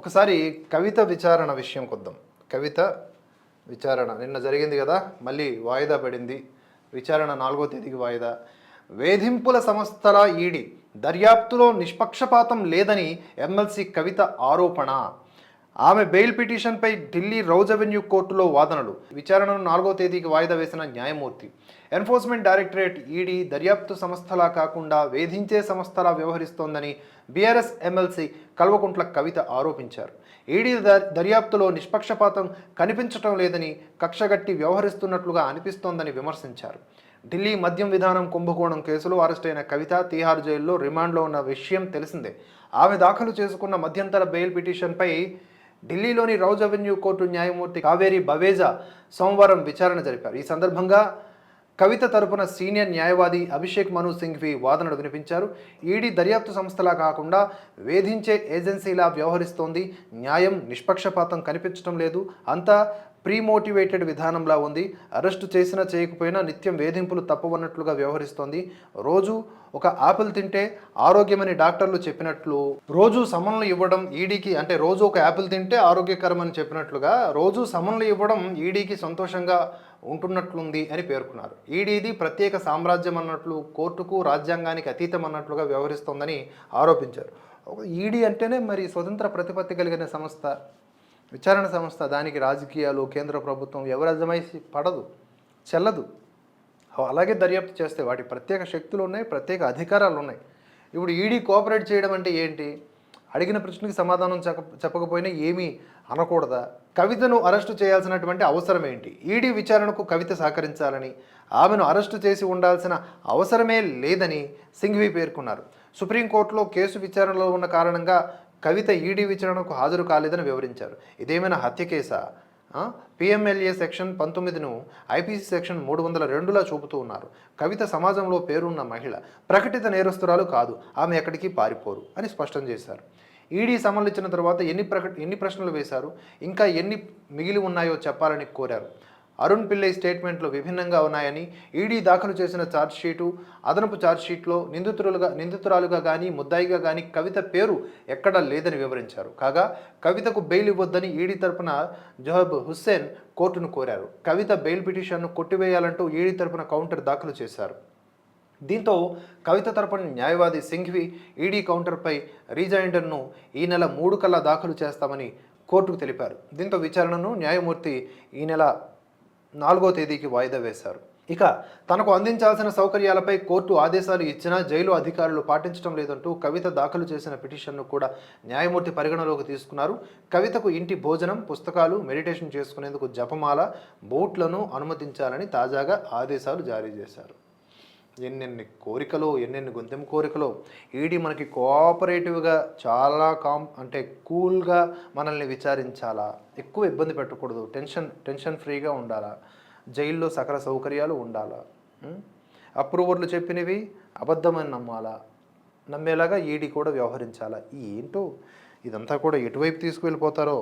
ఒకసారి కవిత విచారణ విషయం కొద్దాం. కవిత విచారణ. నిన్న జరిగింది కదా మళ్ళీ వాయిదా పడింది. విచారణ నాలుగో తేదీకి వాయిదా. వేధింపుల సంస్థల ఈడీ దర్యాప్తులో నిష్పక్షపాతం లేదని ఎమ్మెల్సీ కవిత ఆరోపణ. ఆమె బెయిల్ పిటిషన్పై ఢిల్లీ రౌజ్ అవెన్యూ కోర్టులో వాదనలు. విచారణను నాలుగో తేదీకి వాయిదా వేసిన న్యాయమూర్తి. ఎన్ఫోర్స్మెంట్ డైరెక్టరేట్ ఈడీ దర్యాప్తు సంస్థలా కాకుండా వేధించే సంస్థలా వ్యవహరిస్తోందని బీఆర్ఎస్ ఎమ్మెల్సీ కల్వకుంట్ల కవిత ఆరోపించారు. ఈడీ దర్యాప్తులో నిష్పక్షపాతం కనిపించటం లేదని కక్షగట్టి వ్యవహరిస్తున్నట్లుగా అనిపిస్తోందని విమర్శించారు. ఢిల్లీ మద్యం విధానం కుంభకోణం కేసులో అరెస్టైన కవిత తీహార్ జైల్లో రిమాండ్లో ఉన్న విషయం తెలిసిందే. ఆమె దాఖలు చేసుకున్న మధ్యంతర బెయిల్ పిటిషన్పై ఢిల్లీలోని రౌజ్ అవెన్యూ కోర్టు న్యాయమూర్తి కావేరి బవేజా సోమవారం విచారణ జరిపారు. ఈ సందర్భంగా కవిత తరపున సీనియర్ న్యాయవాది అభిషేక్ మను సింఘ్వి వాదనలు వినిపించారు. ఈడీ దర్యాప్తు సంస్థలా కాకుండా వేధించే ఏజెన్సీలా వ్యవహరిస్తోంది. న్యాయం నిష్పక్షపాతం కనిపించడం లేదు. అంతా ప్రీమోటివేటెడ్ విధానంలా ఉంది. అరెస్టు చేసినా చేయకపోయినా నిత్యం వేధింపులు తప్పవన్నట్లుగా వ్యవహరిస్తోంది. రోజు ఒక ఆపిల్ తింటే ఆరోగ్యమని డాక్టర్లు చెప్పినట్లు రోజు సమన్లు ఇవ్వడం ఈడీకి అంటే రోజు ఒక యాపిల్ తింటే ఆరోగ్యకరమని చెప్పినట్లుగా రోజు సమన్లు ఇవ్వడం ఈడీకి సంతోషంగా ఉంటున్నట్లుంది అని పేర్కొన్నారు. ఈడీది ప్రత్యేక సామ్రాజ్యం అన్నట్లు కోర్టుకు రాజ్యాంగానికి అతీతం అన్నట్లుగా వ్యవహరిస్తోందని ఆరోపించారు. ఈడీ అంటేనే మరి స్వతంత్ర ప్రతిపత్తి కలిగిన సంస్థ విచారణ సంస్థ దానికి రాజకీయాలు కేంద్ర ప్రభుత్వం ఎవరు అజమాయిషి పడదు చెల్లదు. అలాగే దర్యాప్తు చేస్తే వాటి ప్రత్యేక శక్తులు ఉన్నాయి ప్రత్యేక అధికారాలు ఉన్నాయి. ఇప్పుడు ఈడీ కోఆపరేట్ చేయడం అంటే ఏంటి? అడిగిన ప్రశ్నకి సమాధానం చెప్ప చెప్పకపోయినా ఏమీ అనకూడదా? కవితను అరెస్టు చేయాల్సినటువంటి అవసరం ఏంటి? ఈడీ విచారణకు కవిత సహకరించాలని ఆమెను అరెస్టు చేసి ఉండాల్సిన అవసరమే లేదని సింఘ్వి పేర్కొన్నారు. సుప్రీంకోర్టులో కేసు విచారణలో ఉన్న కారణంగా కవిత ఈడీ విచారణకు హాజరు కాలేదని వివరించారు. ఇదేమైనా హత్య కేసా? పిఎంఎల్ఏ సెక్షన్ పంతొమ్మిదిను ఐపీసీ సెక్షన్ మూడు వందల రెండులా చూపుతూ ఉన్నారు. కవిత సమాజంలో పేరున్న మహిళ ప్రకటిత నేరస్తురాలు కాదు ఆమె ఎక్కడికి పారిపోరు అని స్పష్టం చేశారు. ఈడీ సమన్లు ఇచ్చిన తర్వాత ఎన్ని ప్రక ఎన్ని ప్రశ్నలు వేశారు? ఇంకా ఎన్ని మిగిలి ఉన్నాయో చెప్పాలని కోరారు. అరుణ్ పిల్లై స్టేట్మెంట్లు విభిన్నంగా ఉన్నాయని ఈడీ దాఖలు చేసిన ఛార్జ్షీటు అదనపు ఛార్జ్షీట్లో నిందితులుగా నిందితురాలుగా కానీ ముద్దాయిగా కానీ కవిత పేరు ఎక్కడా లేదని వివరించారు. కాగా కవితకు బెయిల్ ఇవ్వొద్దని ఈడీ తరపున జోహబ్ హుస్సేన్ కోర్టును కోరారు. కవిత బెయిల్ పిటిషన్ను కొట్టివేయాలంటూ ఈడీ తరపున కౌంటర్ దాఖలు చేశారు. దీంతో కవిత తరపున న్యాయవాది సింఘ్వి ఈడీ కౌంటర్పై రీజైండర్ను ఈ నెల మూడు కల్లా దాఖలు చేస్తామని కోర్టుకు తెలిపారు. దీంతో విచారణను న్యాయమూర్తి ఈ నెల నాలుగో తేదీకి వాయిదా వేశారు. ఇక తనకు అందించాల్సిన సౌకర్యాలపై కోర్టు ఆదేశాలు ఇచ్చినా జైలు అధికారులు పాటించడం లేదంటూ కవిత దాఖలు చేసిన పిటిషన్ను కూడా న్యాయమూర్తి పరిగణలోకి తీసుకున్నారు. కవితకు ఇంటి భోజనం పుస్తకాలు మెడిటేషన్ చేసుకునేందుకు జపమాల బూట్లను అనుమతించాలని తాజాగా ఆదేశాలు జారీ చేశారు. ఎన్నెన్ని కోరికలు ఎన్నెన్ని గొంతెం కోరికలు. ఈడీ మనకి కోఆపరేటివ్గా చాలా కామ్ అంటే కూల్గా మనల్ని విచారించాలా? ఎక్కువ ఇబ్బంది పెట్టకూడదు. టెన్షన్ టెన్షన్ ఫ్రీగా ఉండాలా? జైల్లో సకల సౌకర్యాలు ఉండాలా? అప్రూవర్లు చెప్పినవి అబద్ధమని నమ్మాలా? నమ్మేలాగా ఈడీ కూడా వ్యవహరించాలా? ఏంటో? ఇదంతా కూడా ఎటువైపు తీసుకువెళ్ళిపోతారో?